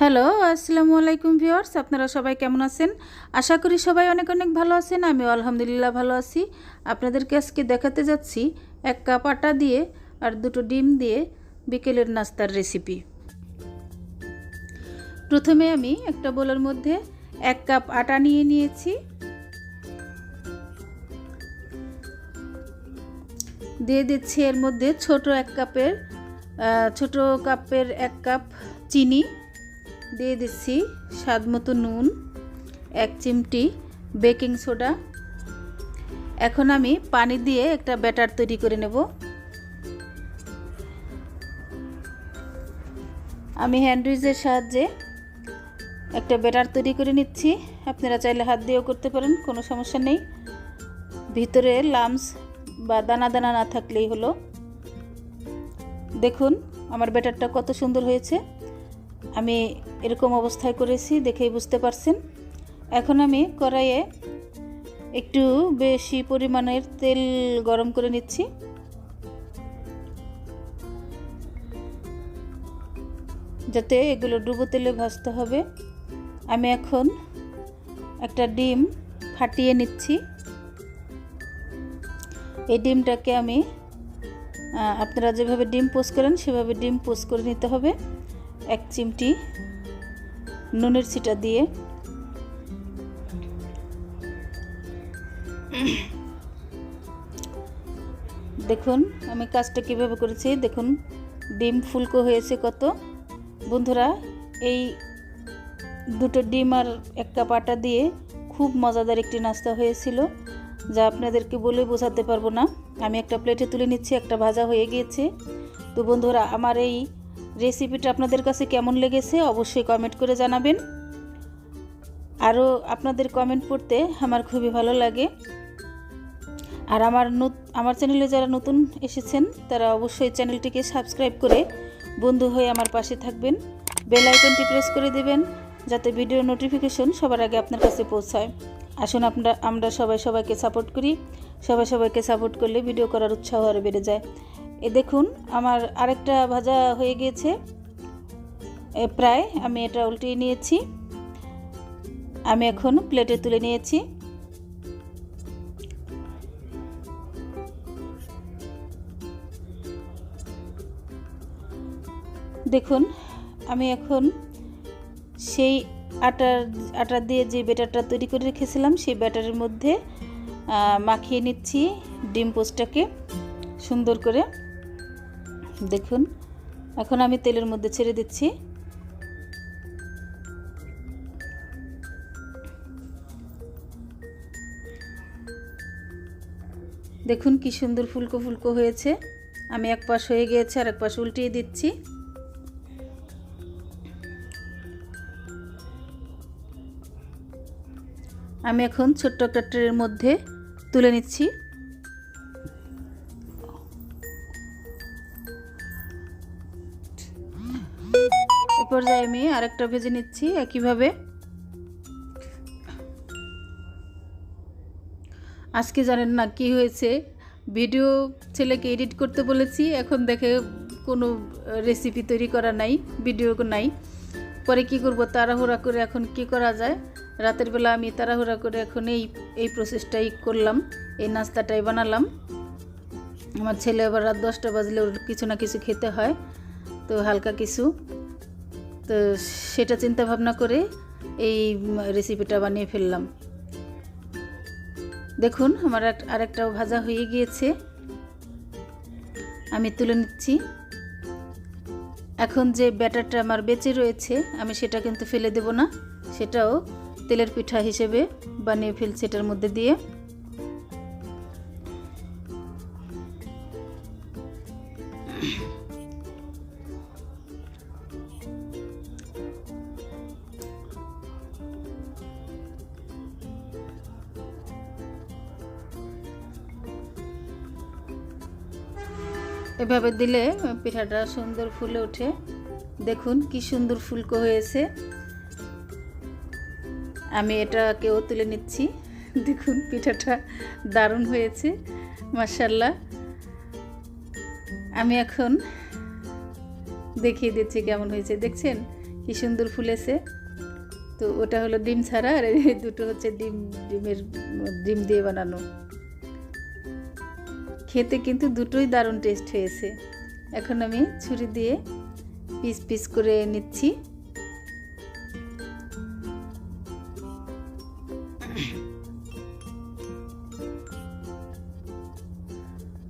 Hello, আসসালামু আলাইকুম viewers, আপনারা সবাই কেমন আছেন? আশা করি সবাই অনেক অনেক ভালো আছেন, আমিও আলহামদুলিল্লাহ ভালো আছি। আপনাদেরকে আজকে দেখাতে যাচ্ছি এক কাপ আটা দিয়ে আর দুটো ডিম দিয়ে বিকেলের নাস্তার রেসিপি প্রথমে আমি একটা বোলের মধ্যে এক কাপ আটা নিয়ে নিয়েছি। দিয়ে দিচ্ছি এর মধ্যে ছোট এক কাপের ছোট কাপের এক কাপ চিনি। দিয়ে দিচ্ছি স্বাদ মতো নুন, এক চিমটি বেকিং সোডা। এখন আমি পানি দিয়ে একটা ব্যাটার তৈরি করে নেব। আমি হ্যান্ডউইচের সাহায্যে একটা ব্যাটার তৈরি করে নিচ্ছি। আপনারা চাইলে হাত দিয়েও করতে পারেন, কোনো সমস্যা নেই। ভিতরে লামস বা দানা দানা না থাকলেই হলো। দেখুন, আমার ব্যাটারটা কত সুন্দর হয়েছে। আমি এরকম অবস্থায় করেছি দেখেই বুঝতে পারছেন। এখন আমি কড়াইয়ে একটু বেশি পরিমাণের তেল গরম করে নিচ্ছি। যাতে এগুলো ডুবো তেলে ভাজতে হবে। আমি এখন একটা ডিম ফাটিয়ে নিচ্ছি। এই ডিমটাকে আমি আপনারা যেভাবে ডিম পোস্ট করেন, সেভাবে ডিম পোস্ট করে নিতে হবে। এক চিমটি নুনের ছিটা দিয়ে। দেখুন, আমি কাজটা কীভাবে করেছি। দেখুন, ডিম ফুলকো হয়েছে কত। বন্ধুরা, এই দুটো ডিম আর এক কাপ আটা দিয়ে খুব মজাদার একটি নাস্তা হয়েছিল, যা আপনাদেরকে বলে বোঝাতে পারব না। আমি একটা প্লেটে তুলে নিচ্ছি, একটা ভাজা হয়ে গিয়েছে। তো বন্ধুরা, আমার এই রেসিপিটা আপনাদের কাছে কেমন লেগেছে অবশ্যই কমেন্ট করে জানাবেন। আরও আপনাদের কমেন্ট পড়তে আমার খুবই ভালো লাগে। আর আমার আমার চ্যানেলে যারা নতুন এসেছেন, তারা অবশ্যই চ্যানেলটিকে সাবস্ক্রাইব করে বন্ধু হয়ে আমার পাশে থাকবেন। বেল আইকনটি প্রেস করে দেবেন, যাতে ভিডিও নোটিফিকেশন সবার আগে আপনার কাছে পৌঁছায়। আসুন আমরা আমরা সবাই সবাইকে সাপোর্ট করি। সবাই সবাইকে সাপোর্ট করলে ভিডিও করার উৎসাহ আরও বেড়ে যায়। এ দেখুন, আমার আরেকটা ভাজা হয়ে গিয়েছে। প্রায় আমি এটা উল্টিয়ে নিয়েছি। আমি এখন প্লেটে তুলে নিয়েছি। দেখুন, আমি এখন সেই আটার, আটা দিয়ে যে ব্যাটারটা তৈরি করে রেখেছিলাম, সেই ব্যাটারের মধ্যে মাখিয়ে নিচ্ছি ডিম পোস্টটাকে সুন্দর করে। দেখুন, এখন আমি তেলের মধ্যে ছেড়ে দিচ্ছি। দেখুন কি সুন্দর ফুলকো ফুলকো হয়েছে। আমি এক পাশ হয়ে গিয়েছে আর এক পাশ উল্টিয়ে দিচ্ছি। আমি এখন ছোট্ট একটা ট্রের মধ্যে তুলে নিচ্ছি। পর্যায়ে আমি আরেকটা ভেজে নিচ্ছি, একইভাবে। আজকে জানেন না কি হয়েছে, ভিডিও ছেলেকে এডিট করতে বলেছি, এখন দেখে কোনো রেসিপি তৈরি করা নাই ভিডিও নাই। পরে কি করব, তাড়াহুড়া করে এখন কি করা যায়? রাতের বেলা আমি তাড়াহুড়া করে এখন এই এই প্রসেসটাই করলাম, এই নাস্তাটাই বানালাম। আমার ছেলে আবার রাত দশটা বাজলে ওর কিছু না কিছু খেতে হয়, তো হালকা কিছু। তো সেটা চিন্তা ভাবনা করে এই রেসিপিটা বানিয়ে ফেললাম। দেখুন, আমার আরেকটাও ভাজা হয়ে গিয়েছে। আমি তুলে নিচ্ছি। এখন যে ব্যাটারটা আমার বেঁচে রয়েছে, আমি সেটা কিন্তু ফেলে দেব না। সেটাও তেলের পিঠা হিসেবে বানিয়ে ফেলছি এটার মধ্যে দিয়ে। এভাবে দিলে পিঠাটা সুন্দর ফুলে ওঠে। দেখুন কি সুন্দর ফুলকো হয়েছে। আমি এটাকেও তুলে নিচ্ছি। দেখুন পিঠাটা দারুণ হয়েছে মার্শাল্লাহ আমি এখন দেখিয়ে দিচ্ছি কেমন হয়েছে। দেখছেন কি সুন্দর ফুলেছে। তো ওটা হলো ডিম ছাড়া আর দুটো হচ্ছে ডিম, ডিমের, ডিম দিয়ে বানানো। খেতে কিন্তু দুটোই দারুণ টেস্ট হয়েছে। এখন আমি ছুরি দিয়ে পিস পিস করে নিচ্ছি।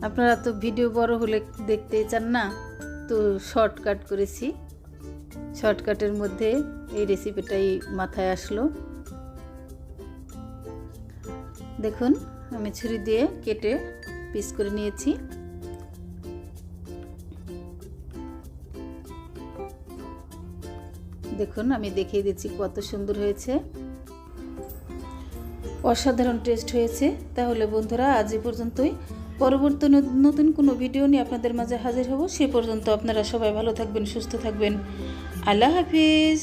আপনারা তো ভিডিও বড় হলে দেখতে চান না, তো শর্টকাট করেছি। শর্টকাটের মধ্যে এই রেসিপিটাই মাথায় আসলো। দেখুন, আমি ছুরি দিয়ে কেটে পিস করে নিয়েছি। দেখুন, আমি দেখিয়ে দিচ্ছি কত সুন্দর হয়েছে। অসাধারণ টেস্ট হয়েছে। তাহলে বন্ধুরা, আজ এ পর্যন্তই। পরবর্তী নতুন কোনো ভিডিও নিয়ে আপনাদের মাঝে হাজির হব। সে পর্যন্ত আপনারা সবাই ভালো থাকবেন, সুস্থ থাকবেন। আল্লাহ হাফিজ।